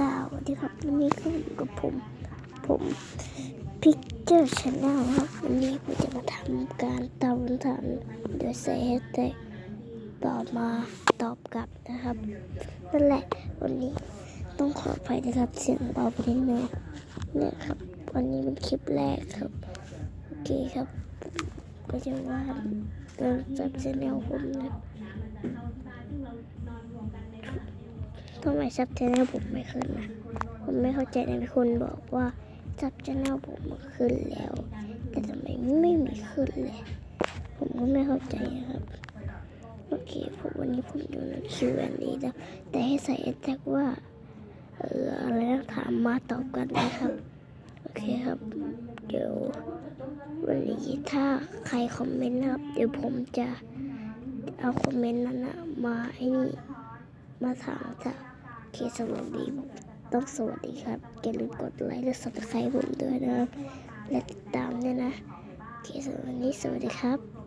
สวัสดีครับวันนี้ก็อยู่กับผม ผมพิกเจอร์ชาแนลครับวันนี้ผมจะมาทำการตอบคำถามโดยใส่แฮชแท็กต่อมาตอบกลับนะครับนั่นแหละวันนี้ต้องขออภัยนะครับเสียงเบาไปนิดนึงเนี่ยครับ วันนี้เป็นคลิปแรกครับ โอเคครับ ก็จะว่าเริ่มจากชแนลผมนะ ทำไมซับชแนลผมไม่ขึ้นนะผมไม่เข้าใจนะมีคนบอกว่าซับชแนลผมมันขึ้นแล้ว แต่ทำไมไม่มีขึ้นเลย ผมก็ไม่เข้าใจนะครับโอเคผมวันนี้ผมอยู่ใน Q&A แอนดี้แล้วแต่ให้ใส่แท็กว่าเอออะไรนะถามมาตอบกันนะครับ โอเคครับ เดี๋ยววันนี้ถ้าใครคอมเมนต์นะครับ เดี๋ยวผมจะเอาคอมเมนต์นั้นนะมาไอ้นี่ มาถามจ้ะ เคสวัสดีต้องสวัสดีครับอย่าลืมกดไลค์และสับสไครต์ผมด้วยนะครับและติดตามด้วยนะ โอเคสำหรับวันนี้สวัสดีครับ